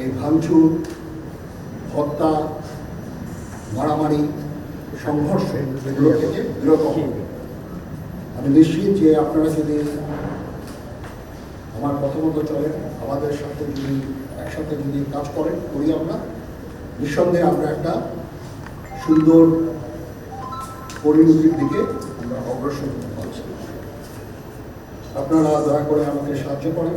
এই ভাঙচুর, হত্যা, মারামারি, সংঘর্ষ এগুলো থেকে বিরত আমি নিশ্চিত যে আপনারা যদি আমার কথা মতো চলেন, আমাদের সাথে যদি, একসাথে যদি কাজ করেন, করি আমরা। নিঃসন্দেহে আমরা একটা সুন্দর পরিণতির দিকে আমরা অগ্রসর পারছি আপনারা দয়া করে আমাকে সাহায্য করেন।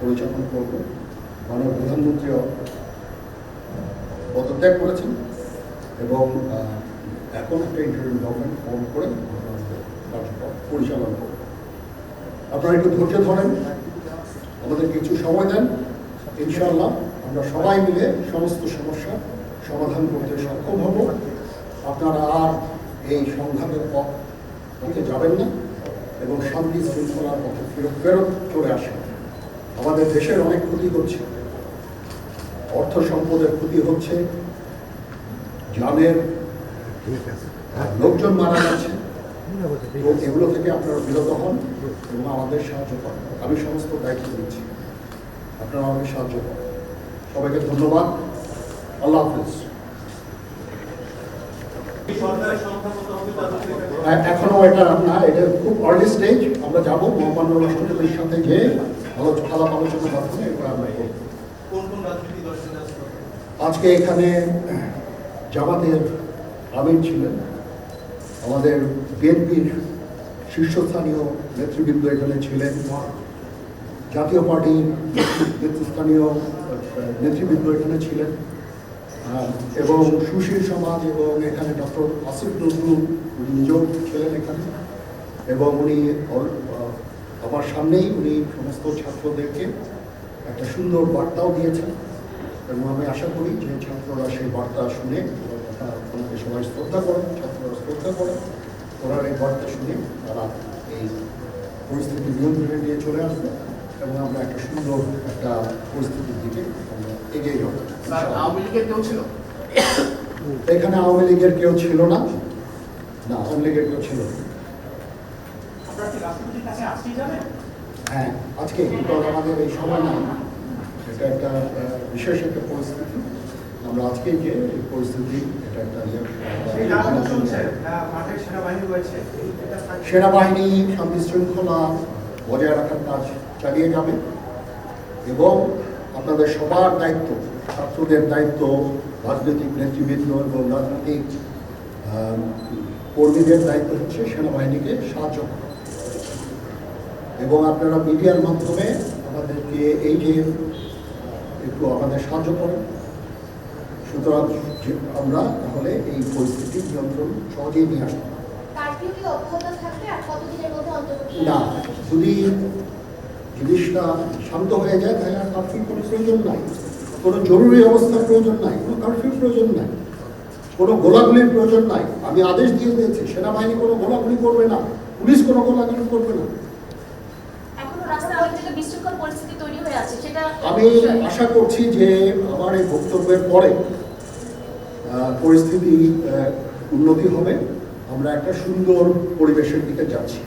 পরিচালনা করব। মাননীয় প্রধানমন্ত্রীও পদত্যাগ করেছেন এবং এখন একটা ইন্টারিম গভর্নমেন্ট ফর্ম করে পরিচালনা করব। আপনারা একটু ধৈর্য ধরেন, আমাদের কিছু সময় দেন, ইনশাআল্লাহ আমরা সবাই মিলে সমস্ত সমস্যা সমাধান করতে সক্ষম হব। আপনারা আর এই সংঘাতের পথে যাবেন না এবং শান্তি শৃঙ্খলার পথে ফেরত ফেরত চলে আসেন। আমাদের দেশের অনেক ক্ষতি হচ্ছে। অর্থ সম্পদের ক্ষতি হচ্ছে। জানের লোকজন মারা যাচ্ছে। তো এগুলো থেকে আপনারা বিরত হন এবং আমাদের সাহায্য করেন। আমি সমস্ত দায়িত্ব দিচ্ছি আপনারা আমাকে সাহায্য করেন। সবাইকে ধন্যবাদ। আল্লাহ হাফিজ। এখনও এটা না, এটা খুব আর্লি স্টেজ আমরা যাব মহামান্য রাষ্ট্রপতির সাথে গিয়ে। আলাপ আলোচনার মাধ্যমে? আজকে এখানে জামাতের আমির ছিলেন। আমাদের বিএনপির শীর্ষস্থানীয় নেতৃবৃন্দ এখানে ছিলেন। জাতীয় পার্টির নেতৃস্থানীয় নেতৃবৃন্দ এখানে ছিলেন। এবং সুশীল সমাজ এবং এখানে ডক্টর আসিফ নজরুল, উনি নিজেও ছিলেন এখানে। এবং উনি আমার সামনেই উনি সমস্ত ছাত্রদেরকে একটা সুন্দর বার্তাও দিয়েছেন। এবং আমি আশা করি যে ছাত্ররা সেই বার্তা শুনে ওনাকে সবাই শ্রদ্ধা করেন ছাত্ররা শ্রদ্ধা করেন ওনার এই বার্তা শুনে তারা এই পরিস্থিতি নিয়ন্ত্রণে নিয়ে চলে আসবে এবং আমরা একটা সুন্দর একটা পরিস্থিতির দিকে আমরা এগিয়ে যাব। স্যার আওয়ামী লীগের কেউ ছিল? এখানে আওয়ামী লীগের কেউ ছিল না। না আওয়ামী লীগের কেউ ছিল না আপনারা কি রাষ্ট্রপতির কাছে আসতেই যাবেন হ্যাঁ আজকে আমাদের এই সময় না এটা একটা বিশেষ একটা পরিস্থিতি। আমরা আজকে যে পরিস্থিতি এটা একটা সেনাবাহিনী শান্তি শৃঙ্খলা বজায় রাখার কাজ চালিয়ে যাবে। এবং আপনাদের সবার দায়িত্ব ছাত্রদের দায়িত্ব রাজনৈতিক নেতৃবৃন্দ এবং রাজনৈতিক কর্মীদের দায়িত্ব হচ্ছে সেনাবাহিনীকে সাহায্য করা। এবং আপনারা মিডিয়ার মাধ্যমে আমাদেরকে এই যে একটু আমাদের সাহায্য করেন। সুতরাং আমরা তাহলে এই পরিস্থিতি নিয়ন্ত্রণ সহজেই নিয়ে আসতে না যদি জিনিসটা শান্ত হয়ে যায় তাহলে আর কারফিউ কোনো প্রয়োজন নাই। কোনো জরুরি অবস্থার প্রয়োজন নাই কোনো কারফিউ প্রয়োজন নাই। কোনো গোলাগুলির প্রয়োজন নাই। আমি আদেশ দিয়ে দিয়েছি সেনাবাহিনী কোনো গোলাগুলি করবে না পুলিশ কোনো গোলাগুলি করবে না এখনও রাস্তায় অনেক জায়গায় বিশৃঙ্খল পরিস্থিতি তৈরি হয়ে আছে সেটা আমি আশা করছি যে আমার এই বক্তব্যের পরে আহ, পরিস্থিতি উন্নতি হবে। আমরা একটা সুন্দর পরিবেশের দিকে যাচ্ছি।